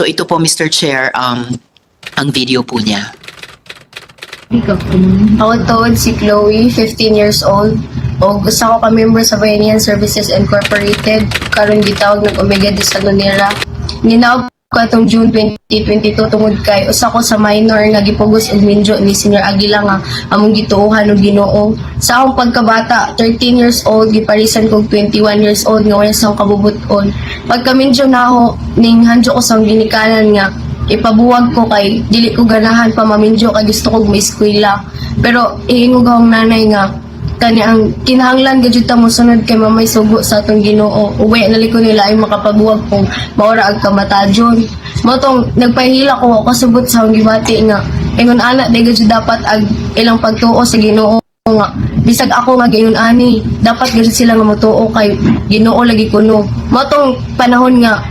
So ito po, Mr. Chair, um, ang video po niya. Ako tawad si Chloe, 15 years old. O gusto ko ka-member sa Bayanihan Services Incorporated. Karon gitawag ng Omega de Salonera. Ninawag ko atong June 2022 tungod kay usa ko sa minor nga gipugos og minjo ni Senior Aguila nga among gituohan og Ginoo. Sa akong pagkabata, 13 years old, giparisan kog 21 years old nga wala sa kabubuton. Pagka minjo na ako, ning handyo ko sa ginikanan nga ipabuwag ko kay dili ko ganahan pa mamindyo kay gusto kog maeskwela pero iingog akong nanay nga kani ang kinahanglan gadyo ta mo sunod kay mamay sugo sa atong Ginoo. Uwi na liko nila ay makapabuwag kung maura ag kamatajon. Mo tong nagpahila ko kasubot sa akong gibati nga ingon ana day gadyo dapat ag ilang pagtuo sa Ginoo nga bisag ako nga gayon ani dapat gadyo sila nga motuo kay Ginoo lagi kuno. Mo tong panahon nga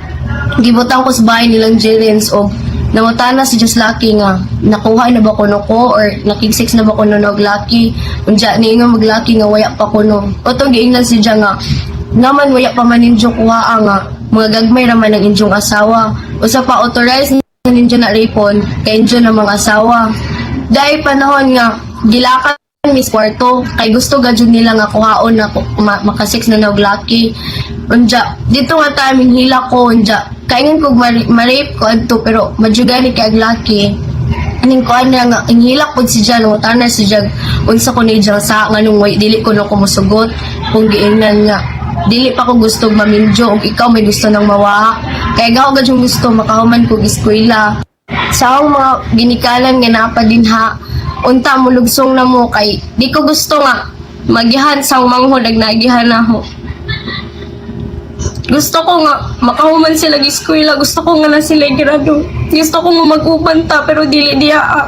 gibutang ko sa bahay nilang Jillians o nangutana si Just Lucky nga nakuha na ba kuno ko or nakig-sex na ba kuno og Lucky? Unja ni nga mag Lucky nga waya pa kuno. Otong giingnan si Jang nga naman waya pa man ninyo kuha nga mga gagmay raman ng inyong asawa. Usa pa authorized na ninyo na rapon kay inyo na mga asawa. Dahil panahon nga gilakan Miss Kwarto, kay gusto gadyo nila nga kuhaon na ko- ma- makasix na nog lucky. Unja, dito nga taming hila ko, unja, kaingan kog mar- ma-rape ko adto pero madjugani kay ag lucky. Aning ko na nga, ang hila ko si Jan, utana si Jag, unsa ko ni Jan sa nga nung way, dili ko na kumusugot, kung giingnan nga. Dili pa ko gusto mamindyo, ug ikaw may gusto nang mawa. Kaya gaw gadyong gusto, makahuman kog eskwela. Sa akong mga ginikalan nga napadinha, unta mo lugsong na mo kay di ko gusto nga magihan sa manghod ag nagihan ako. Gusto ko nga makahuman sila gi eskwela, gusto ko nga na sila grado. Gusto ko nga mag-uban ta pero dili diya. ah.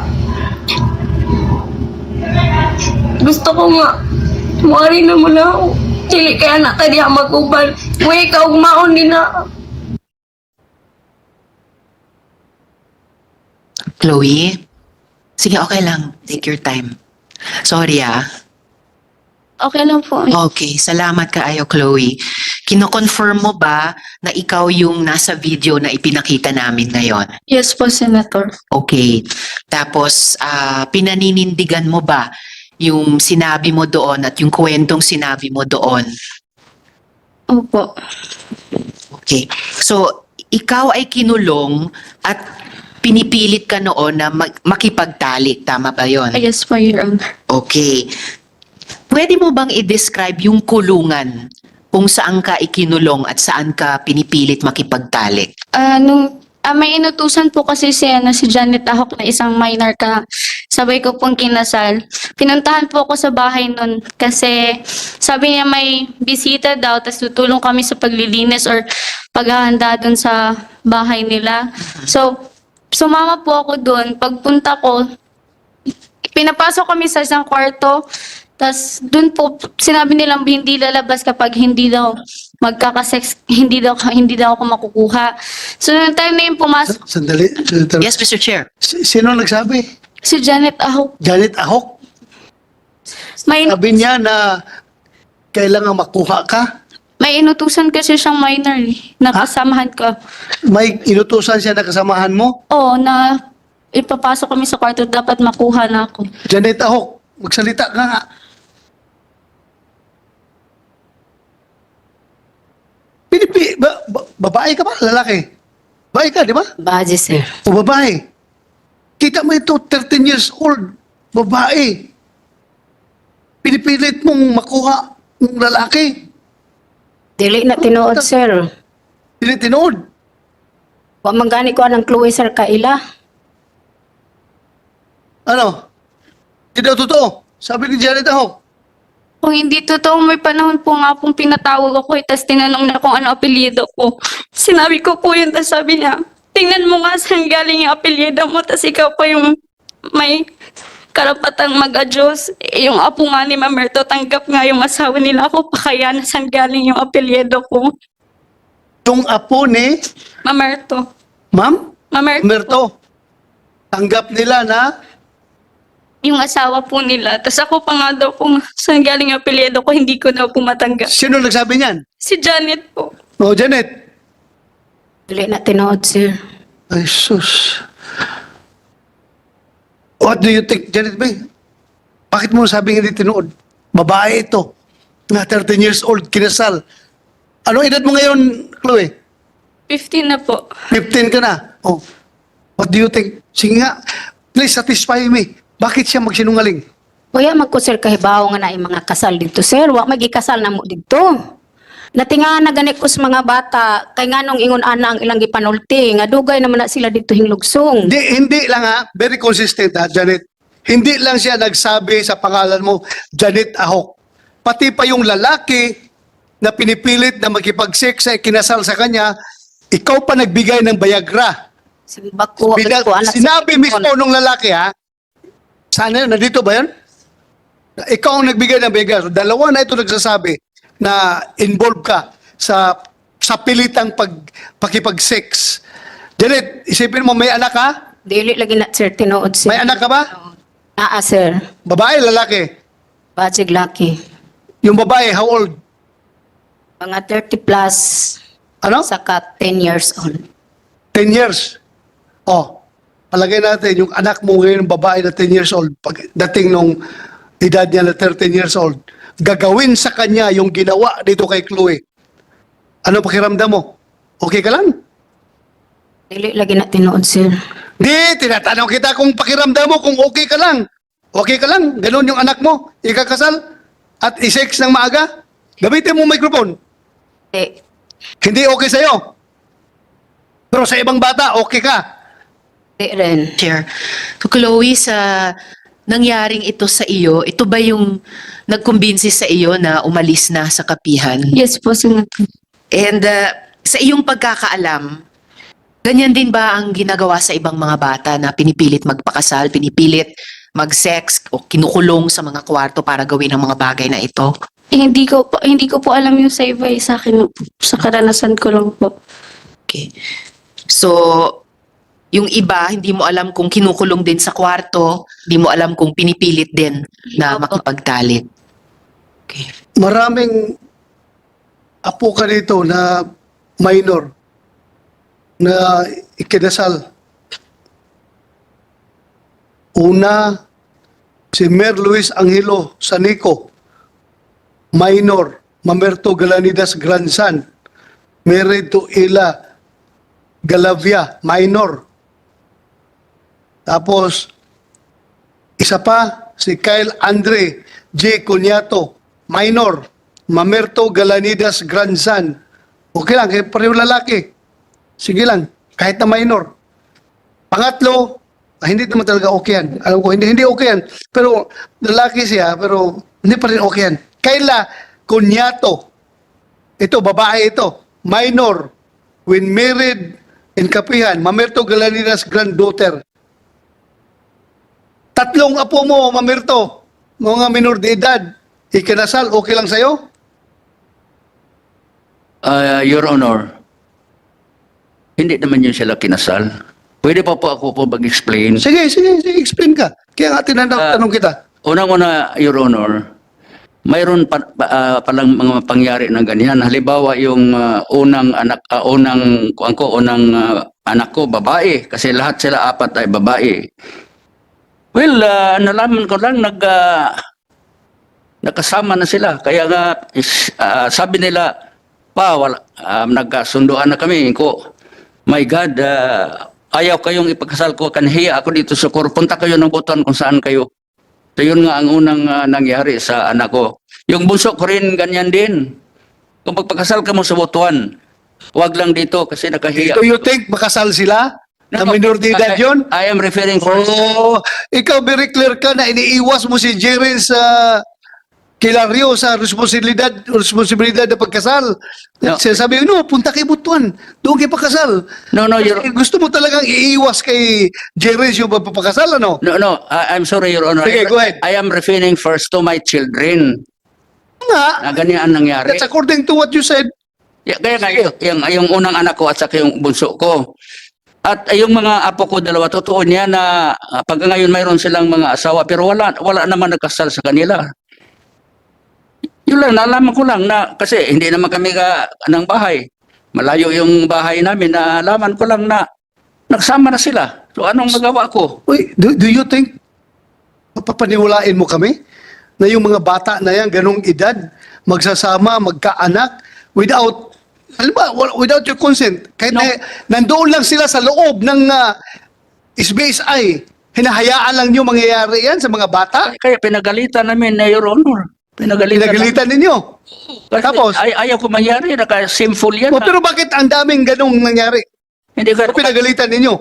Gusto ko nga Muari na mo na ako. Dili kaya na ka diya mag-uban. Uy, ka ugmaon din na. Chloe? Sige, okay lang. Take your time. Sorry ah. Okay lang po. Okay, salamat kaayo Chloe. Kino-confirm mo ba na ikaw yung nasa video na ipinakita namin ngayon? Yes po, Senator. Okay. Tapos, ah, pinaninindigan mo ba yung sinabi mo doon at yung kwentong sinabi mo doon? Opo. Okay. So, ikaw ay kinulong at pinipilit ka noon na mag- makipagtalik. Tama ba yon? Yes po, Your Honor. Okay. Pwede mo bang i-describe yung kulungan kung saan ka ikinulong at saan ka pinipilit makipagtalik? Ah, nung ah, may inutusan po kasi si, ano, si Janet Ahok na isang minor ka. Sabay ko pong kinasal. Pinuntahan po ako sa bahay nun kasi sabi niya may bisita daw tapos tutulong kami sa paglilinis or paghahanda dun sa bahay nila. So, sumama po ako dun. Pagpunta ko, pinapasok kami sa isang kwarto. Tapos doon po sinabi nilang hindi lalabas kapag hindi daw magkakasex, hindi daw hindi daw ako makukuha. So nung time na yung pumasok Sandali. Senator. Yes, Mr. Chair. Si- Sino nagsabi? si Janet Ahok, Janet Ahok. may Sabi niya na kailangan makuha ka. May inutusan kasi siyang minor eh, na Ha? kasamahan ko. May inutusan siya na kasamahan mo. Oo, na ipapasok kami sa kwarto dapat makuha na ako. Janet Ahok, magsalita ka nga. Pinipi, ba, ba- babae ka ba? Lalaki? Babae ka, di ba? Baje, sir. O babae? Kita mo ito, 13 years old, babae. Pinipilit mong makuha ng lalaki. Dili na tinuod, sir. Tinitinood. Wa man gani ko anang Chloe, sir, kaila. Ano? Hindi daw totoo. Sabi ni Janet Ahok. Kung hindi totoo, may panahon po nga pong pinatawag ako eh, tapos tinanong na kung ano apelyido ko. Sinabi ko po yun, tapos sabi niya, tingnan mo nga saan galing yung apelyido mo, tapos ikaw pa yung may karapatang mag-adjust. Eh, yung apo nga ni Mamerto, tanggap nga yung asawa nila ako, pa kaya na saan galing yung apelyido ko. Yung apo ni Mamerto. Ma'am Mamerto, Merto. Tanggap nila na yung asawa po nila. Tapos ako pa nga daw kung saan galing yung apelyido ko, hindi ko daw po matanggap. sino nagsabi niyan? Si Janet po. O Janet. Dili na tinuod, sir. Ay, sus. What do you think, Janet May? Bakit mo sabing hindi tinuod? Babae ito. Na 13 years old, kinasal. Anong edad mo ngayon, Chloe? 15 na po. 15 ka na. Oh. What do you think? Sige nga, please satisfy me. Bakit siya magsinungaling? Kuya, magko sir kahibaw nga na yung mga kasal dito sir. Wa magikasal na mo dito. Natinga na gani ko sa mga bata, kay nga nung ingon ana ang ilang gipanulti, nga dugay naman na sila dito hinglugsong. Hindi, hindi lang ha. Very consistent ha, Janet. Hindi lang siya nagsabi sa pangalan mo, Janet Ahok. Pati pa yung lalaki na pinipilit na makipag-sex sa kinasal sa kanya, ikaw pa nagbigay ng Viagra. Bako, Bina- ko anak sinabi mismo nung lalaki ha, sana yun, nandito ba yun? Na Ikaw ang nagbigay ng Viagra. So, dalawa na ito nagsasabi na involved ka sa sa pilitang pag, pakipag-sex. Janet, isipin mo, may anak ka? Dili lagi na sir tinuod sir. May anak ka ba? Naa sir. Babae, lalaki? Bajig laki. Yung babae, how old? Mga 30 plus Ano? saka 10 years old. 10 years. Oh, palagay natin, yung anak mo ngayon, babae na 10 years old, pag dating nung edad niya na 13 years old, gagawin sa kanya yung ginawa dito kay Chloe. Ano pakiramdam mo? Okay ka lang? Dili lagi na tinuod sir. Di, tinatanong kita kung pakiramdam mo, kung okay ka lang. Okay ka lang? Ganun yung anak mo, ikakasal, at isex ng maaga? Gamitin mo microphone. Eh, Hindi okay sa'yo. Pero sa ibang bata, okay ka. di rin. Chair. So Chloe, sa nangyaring ito sa iyo, ito ba yung nagkumbinsi sa iyo na umalis na sa kapihan? Yes po, Senator. And uh, sa iyong pagkakaalam, ganyan din ba ang ginagawa sa ibang mga bata na pinipilit magpakasal, pinipilit mag-sex o kinukulong sa mga kwarto para gawin ang mga bagay na ito? Eh, hindi ko po, hindi ko po alam yung sa iba eh, sa akin sa karanasan ko lang po. Okay. So, yung iba, hindi mo alam kung kinukulong din sa kwarto, hindi mo alam kung pinipilit din na Opo. makipagtalit. Okay. maraming apo ka dito na minor na ikinasal. Una, si Mer Luis Angelo Sanico, minor, Mamerto Galanidas grandson, married to Ila Galavia, minor. Tapos, isa pa, si Kyle Andre J. Cunyato, minor. Mamerto Galanidas grandson. Okay lang, kaya pareho lalaki. Sige lang, kahit na minor. Pangatlo, ah, hindi naman talaga okay yan. Alam ko, hindi, hindi okay yan. Pero lalaki siya, pero hindi pa rin okay yan. Kayla Cunyato. Ito, babae ito. Minor. When married in Kapihan, Mamerto Galanidas granddaughter. Tatlong apo mo, Mamerto, mga minor de edad, ikinasal, okay lang sa'yo? Ah, Your Honor, hindi naman yun sila kinasal. Pwede pa po ako po mag-explain. Sige, sige, sige, explain ka. Kaya nga tinanong Ah. tanong kita. Unang-una, Your Honor, mayroon pa, pa, ah, palang mga pangyari ng ganyan. Halimbawa, yung ah, unang anak, ah, unang, kuwan ko, unang ah, anak ko, babae. Kasi lahat sila apat ay babae. Well, ah, nalaman ko lang, nag, ah, nakasama na sila. Kaya nga, is, ah, sabi nila, pa, wala, ah, nagkasunduan na kami. Ko, my God, ah, ayaw kayong ipagkasal ko. Kanhiya ako dito sa kor. Punta kayo ng buton kung saan kayo. So yun nga ang unang ah, nangyari sa anak ko. Yung bunso ko rin ganyan din. Kung pagpakasal ka mo sa butuan, wag lang dito kasi nakahiya. Do you think makasal sila? Na minor de edad yun? I, am referring for... Oo. ikaw very clear ka na iniiwas mo si Jerry sa kilaryo sa responsibilidad responsibilidad na pagkasal. No. Sinasabi, no, punta kay Butuan. Doon kay pakasal. No, no, Your, gusto mo talagang iiwas kay Jerry yung pagpapakasal, ano? no, no, I, I'm sorry, Your Honor. Sige, I, go ahead. I am referring first to my children. Nga, Na ganyan ang nangyari. that's according to what you said. Yeah, kaya yung, yung, yung unang anak ko at saka yung bunso ko. At uh, yung mga apo ko dalawa, totoo niya na uh, pag ngayon mayroon silang mga asawa, pero wala, wala naman nagkasal sa kanila. Yun lang, nalaman ko lang na, kasi hindi naman kami ka, ng bahay. Malayo yung bahay namin, nalaman ko lang na Nagsama na sila. So anong magawa ko? Uy, do, do you think papaniwalain mo kami na yung mga bata na yan, ganong edad, magsasama, magkaanak, without, alam ba, wal- without your consent, kahit No. na, nandoon lang sila sa loob ng uh, SBSI, hinahayaan lang nyo mangyayari yan sa mga bata? Kaya pinagalitan namin na Your Honor. Pinagalitan. Pinagalitan ninyo. Kasi Tapos? Ay, ayaw ko mangyari. Naka-sinful yan. O, pero bakit ang daming ganong nangyari? Hindi ko, O pinagalitan ninyo?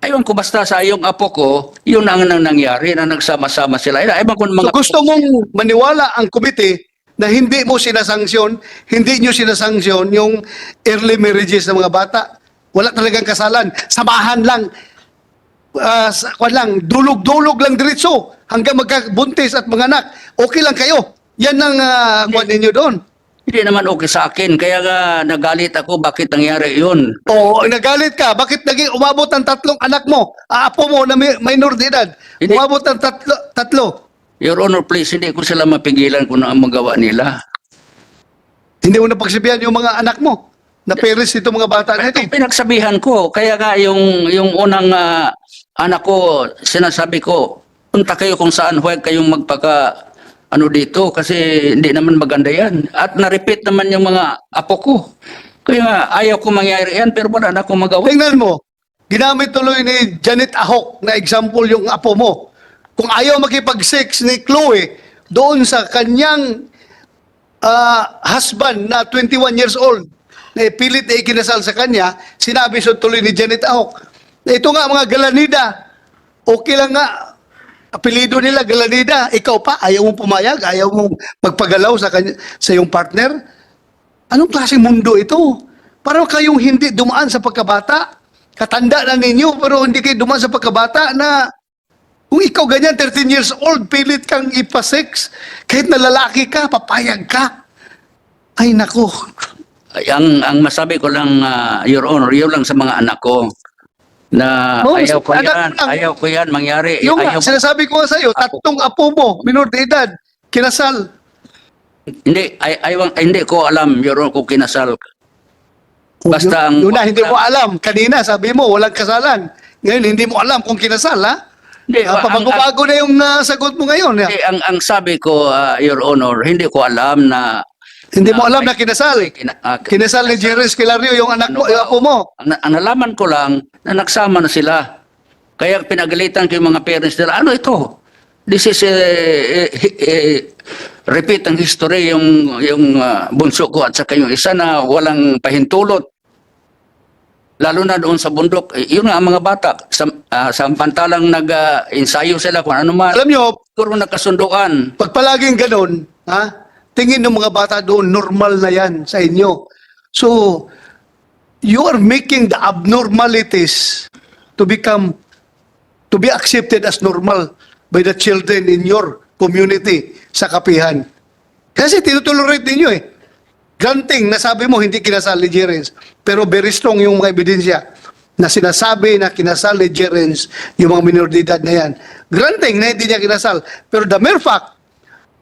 Ayun ko basta sa yung apo ko, yun ang nang nangyari na nagsama-sama sila. Ayun ko So mga gusto mong maniwala ang komite na hindi mo sinasanksyon, hindi nyo sinasanksyon yung early marriages ng mga bata. Wala talagang kasalan. Samahan lang. Ah, sa, kwan lang, dulog-dulog lang diretso hanggang magkabuntis at mga anak. Okay lang kayo. Yan ang uh, kwan ninyo doon. hindi naman okay sa akin. Kaya nga nagalit ako bakit nangyari yun. O nagalit ka, bakit naging umabot ang tatlong anak mo? Aapo mo na may, minor de edad. Umabot ang tatlo. tatlo. Your Honor, please, hindi ko sila mapigilan kung ano ang magawa nila. Hindi mo napagsabihan yung mga anak mo na parents nito mga bata na ito. Pinagsabihan ko, kaya nga yung, yung unang ah, anak ko, sinasabi ko, punta kayo kung saan, huwag kayong magpaka ano dito kasi hindi naman maganda yan. At na-repeat naman yung mga apo ko. Kaya nga, ayaw ko mangyari yan, pero wala na akong magawa. Tingnan mo, ginamit tuloy ni Janet Ahok na example yung apo mo. Kung ayaw makipag-sex ni Chloe doon sa kanyang ah, husband na 21 years old, na pilit na ikinasal sa kanya, sinabi so tuloy ni Janet Ahok, na ito nga mga galanida, okay lang nga, apelido nila galanida, ikaw pa, ayaw mong pumayag, ayaw mong magpagalaw sa, kanya, sa iyong partner, Anong klaseng mundo ito? Parang kayong hindi dumaan sa pagkabata. Katanda na ninyo, pero hindi kayo dumaan sa pagkabata na kung ikaw ganyan, 13 years old, pilit kang ipasex, kahit na lalaki ka, papayag ka. Ay, nako. Ay, ang, ang masabi ko lang, ah, Your Honor, yun lang sa mga anak ko, na Oo, ayaw ko yan, lang. ayaw ko yan mangyari. Yung nga, ayaw, sinasabi ko nga sa'yo, tatlong apo mo, minor de edad, kinasal. hindi, ay, ayaw, ay, hindi ko alam, Your Honor, kung kinasal. Basta ang- Yun na, hindi mo alam. Kanina, sabi mo, walang kasalan. Ngayon, hindi mo alam kung kinasal, ha? Hindi, ang- pabago-bago na yung ah, sagot mo ngayon. Hindi, ang, ang sabi ko, ah, Your Honor, hindi ko alam na Hindi mo Ah, alam na kinasal. kina- ah, Kinasal ni Jerry Esquilario yung anak mo, Ano ba? yung apo mo. ang, ang nalaman ko lang na nagsama na sila. Kaya pinagalitan ko yung mga parents nila, ano ito? This is a, repeat ang history yung yung ah, bunso ko at saka yung isa na walang pahintulot. Lalo na doon sa bundok, eh, yun nga ang mga bata, sa, ah, samantalang nag-ensayo sila kung ano man, Alam nyo, siguro nagkasunduan. pag palaging ganun, ha, tingin ng mga bata doon, normal na yan sa inyo. So, you are making the abnormalities to become, to be accepted as normal by the children in your community sa kapihan. Kasi tinutolerate ninyo eh. Granting, nasabi mo hindi kinasal ni Jerens, pero very strong yung mga ebidensya na sinasabi na kinasal ni Jerens yung mga minor de edad na yan. Granting na hindi niya kinasal, pero the mere fact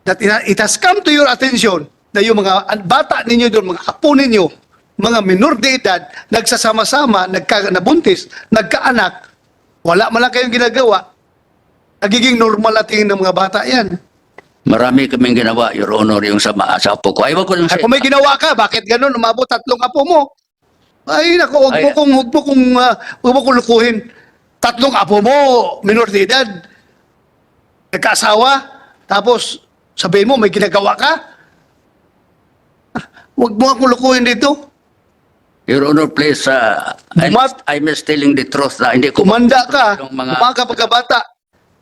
that it has come to your attention na yung mga bata ninyo doon, mga apo ninyo, mga minor de edad, nagsasama-sama, nagka, nabuntis, nagkaanak, wala man lang kayong ginagawa, nagiging normal na tingin ng mga bata yan. Marami kaming ginawa, Your Honor, yung sa, sa apo ko. Ayaw ko yung Ay, kung may ginawa ka, bakit ganun? Umabot tatlong apo mo. Ay, naku, huwag mo Ay. kong, huwag mo kong, ah, huwag mo kong lukuhin. Tatlong apo mo, minor de edad. Nagkaasawa, tapos sabihin mo, may ginagawa ka. Ah, Huwag mo akong lukuhin dito. Your Honor, please, uh, I'm, Bumat- I'm telling the truth na hindi ko Kumanda ka, mga umaga pagkabata.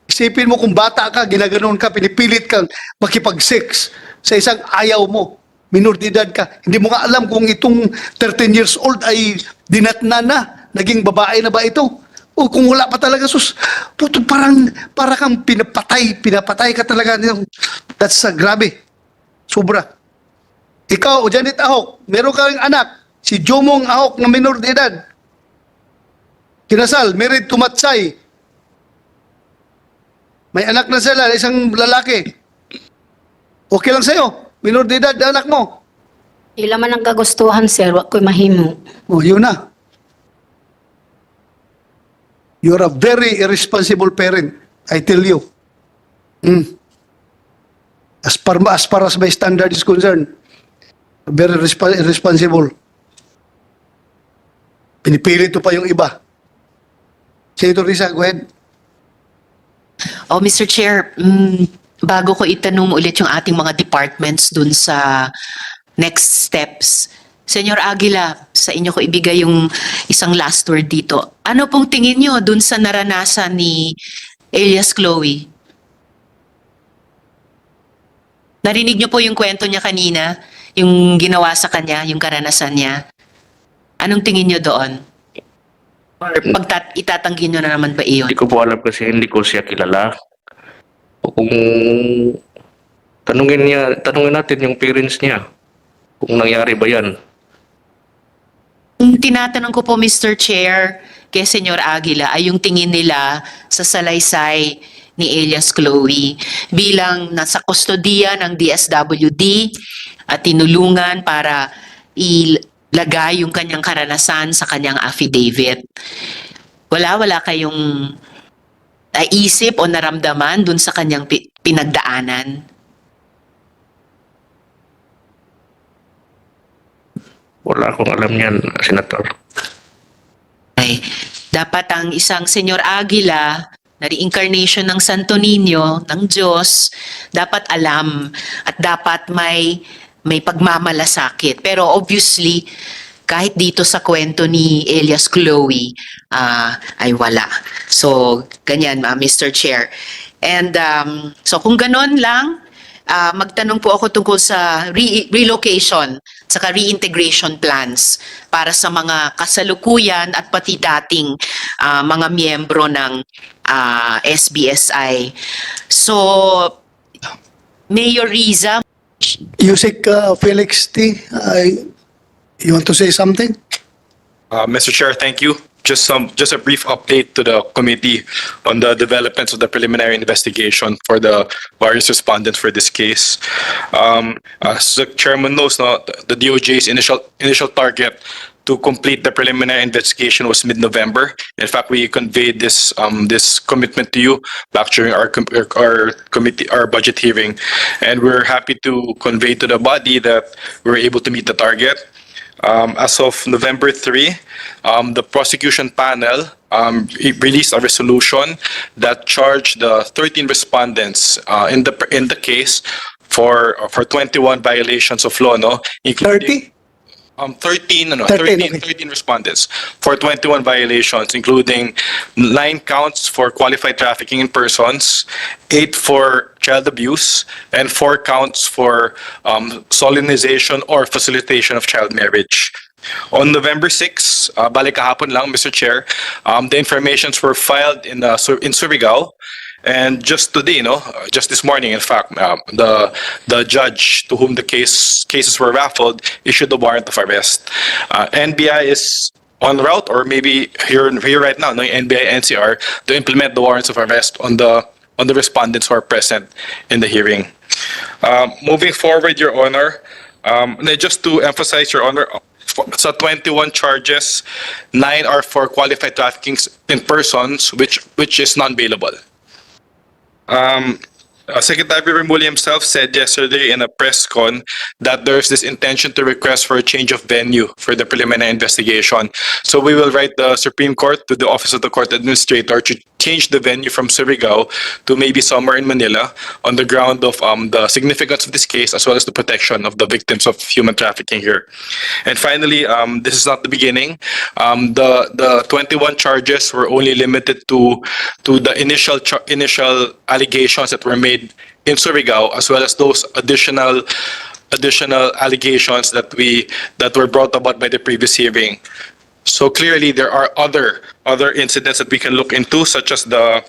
Isipin mo kung bata ka, ginaganon ka, pinipilit kang makipag-sex sa isang ayaw mo. Minor de edad ka. Hindi mo nga alam kung itong 13 years old ay dinatna na. Naging babae na ba ito? O kung wala pa talaga, sus, puto, parang, para kang pinapatay, pinapatay ka talaga. That's uh, grabe. Sobra. Ikaw, Janet Ahok, meron kang anak, si Jomong Ahok na minor de edad. Kinasal, married to Matsay. May anak na sila, isang lalaki. Okay lang sa'yo. Minor de edad, anak mo. Ila man ang kagustuhan, sir, wa ko'y mahimo. Oh, yun na. You're a very irresponsible parent, I tell you. Mm. As far, as far as my standard is concerned, very resp- irresponsible. Pinipilit ko pa yung iba. Senator Risa, go ahead. Oh, Mr. Chair, mm, bago ko itanong ulit yung ating mga departments dun sa next steps, Senyor Aguila, sa inyo ko ibigay yung isang last word dito. Ano pong tingin nyo dun sa naranasan ni Elias Chloe? Narinig nyo po yung kwento niya kanina, yung ginawa sa kanya, yung karanasan niya. Anong tingin nyo doon? Or pagtat itatanggi nyo na naman ba iyon? Hindi ko po alam kasi hindi ko siya kilala. O kung tanungin niya, tanungin natin yung parents niya kung nangyari ba yan. Ang tinatanong ko po, Mr. Chair, kay Senyor Aguila, ay yung tingin nila sa salaysay ni Elias Chloe bilang nasa kustodiya ng DSWD at tinulungan para ilagay yung kanyang karanasan sa kanyang affidavit. Wala, wala kayong naisip o naramdaman dun sa kanyang pi- pinagdaanan. Wala akong alam yan, Senator. ay dapat ang isang Senyor Aguila na reincarnation ng Santo Niño, ng Diyos, dapat alam at dapat may may pagmamalasakit. Pero obviously, kahit dito sa kwento ni Elias Chloe, ah, ay wala. So, ganyan, ah, Mr. Chair. And um, so kung ganon lang, ah, magtanong po ako tungkol sa re- relocation saka reintegration plans para sa mga kasalukuyan at pati dating ah, mga miyembro ng ah, SBSI. So, Mayor Riza, Yusik uh, Felix T, I- you want to say something? Uh, Mr. Chair, thank you. Just some, just a brief update to the committee on the developments of the preliminary investigation for the various respondents for this case. Um, as the chairman knows, no, the DOJ's initial, initial target to complete the preliminary investigation was mid-November. In fact, we conveyed this, um, this commitment to you back during our, com- our committee, our budget hearing. And we're happy to convey to the body that we were able to meet the target. Um, as of November 3, um, the prosecution panel um, re- released a resolution that charged the 13 respondents uh, in the in the case for for 21 violations of law, no, including 30? Um, 13, no, 13, 13, okay. 13 respondents for 21 violations, including nine counts for qualified trafficking in persons, eight for child abuse, and four counts for um, solemnization or facilitation of child marriage. On November 6, uh, balik kahapon lang, Mr. Chair, um, the informations were filed in, uh, Sur- in Surigao. And just today, no, just this morning, in fact, um, the the judge to whom the case cases were raffled issued the warrant of arrest. Uh, NBI is on route, or maybe here here right now, no, NBI NCR to implement the warrants of arrest on the on the respondents who are present in the hearing. Um, moving forward, Your Honor, um, just to emphasize, Your Honor, sa 21 charges, nine are for qualified trafficking in persons, which which is non-bailable. Um, uh, Secretary Remulla himself said yesterday in a press con that there's this intention to request for a change of venue for the preliminary investigation. So we will write the Supreme Court to the Office of the Court Administrator to change the venue from Surigao to maybe somewhere in Manila on the ground of um, the significance of this case as well as the protection of the victims of human trafficking here. And finally, um, this is not the beginning. Um, the the 21 charges were only limited to to the initial initial allegations that were made in Surigao, as well as those additional additional allegations that we that were brought about by the previous hearing. So clearly, there are other other incidents that we can look into, such as the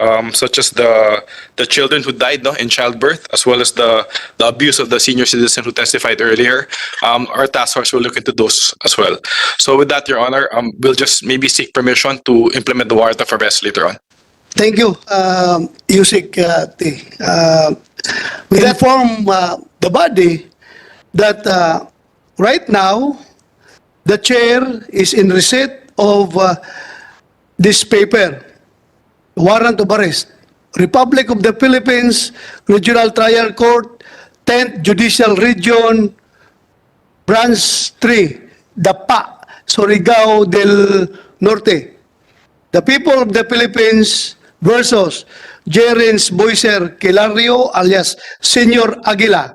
um, such as the the children who died no, in childbirth, as well as the the abuse of the senior citizen who testified earlier. Um, our task force will look into those as well. So with that, Your Honor, um, we'll just maybe seek permission to implement the warrant of arrest later on. Thank you, uh, Yusik uh, T. Uh, we inform uh, the body that uh, right now, the chair is in receipt of uh, this paper, Warrant of Arrest, Republic of the Philippines, Regional Trial Court, 10th Judicial Region, Branch 3, Dapa, Surigao del Norte. The people of the Philippines versus Jerens Boyser Kilario alias Senyor Aguila.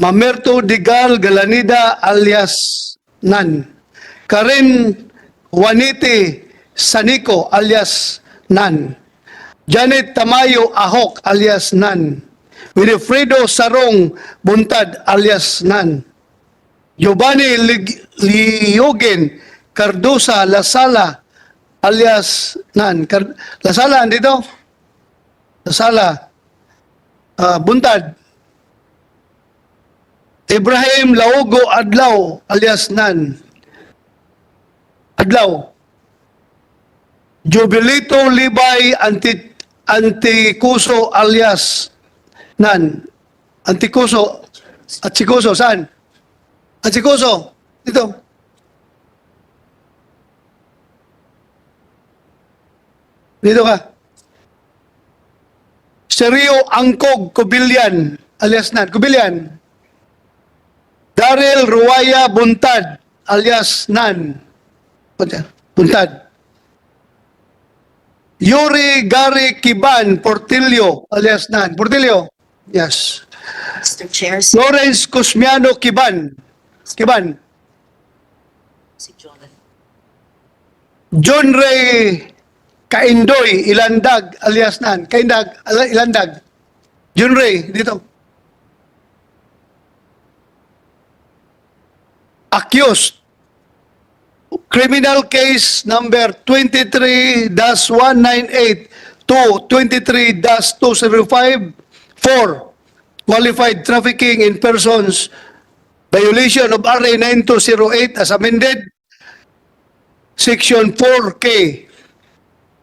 Mamerto Digal Galanida alias Nan. Karen Juanite Sanico alias Nan. Janet Tamayo Ahok alias Nan. Winifredo Sarong Buntad alias Nan. Giovanni Liogen Cardosa Lasala alias Nan. Car- Lasala, andito? Lasala. Ah, Buntad. Ibrahim Laugo Adlaw alias Nan. Adlaw. Jubilito Libay Anti Antikuso alias Nan. Antikuso at Sikuso saan? Antikuso dito. Dito ka. Serio Angkog Kubilyan alias Nan. Kubilyan. Daryl Ruaya Buntad alias Nan. Buntad. Yuri Gary Kiban Portillo alias Nan. Portillo. Yes. Mr. Chair, Lawrence Cosmiano Kiban. Kiban. si Jonathan. John Ray Kaindoy Ilandag alias Nan. Kaindag Ilandag. John Ray dito. Accused. Criminal case number 23-198 to 23-205 for qualified trafficking in persons violation of RA 9208 as amended Section 4K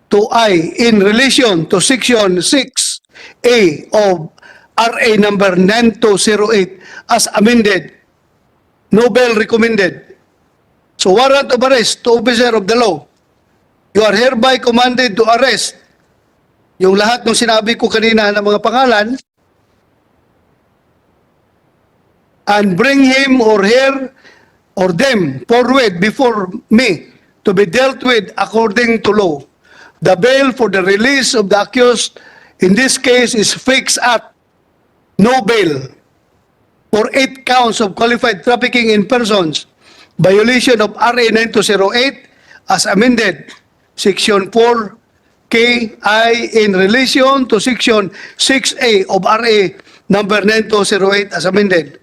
to I in relation to Section 6A of RA number 9208 as amended. Nobel recommended. So warrant of arrest to officer of the law. You are hereby commanded to arrest yung lahat ng sinabi ko kanina ng mga pangalan and bring him or her or them forward before me to be dealt with according to law. The bail for the release of the accused in this case is fixed at no bail for eight counts of qualified trafficking in persons, violation of RA 9208 as amended, Section 4 KI in relation to Section 6A of RA number 9208 as amended.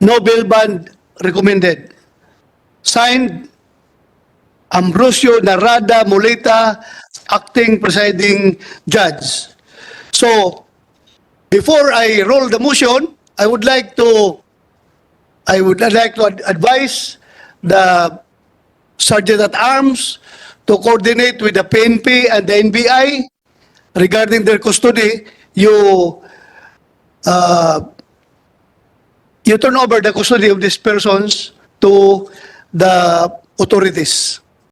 No bail bond recommended. Signed, Ambrosio Narada Molita, acting presiding judge. So, before I roll the motion, I would like to, I would like to ad- advise the Sergeant at Arms to coordinate with the PNP and the NBI regarding their custody. You, uh, you turn over the custody of these persons to the authorities.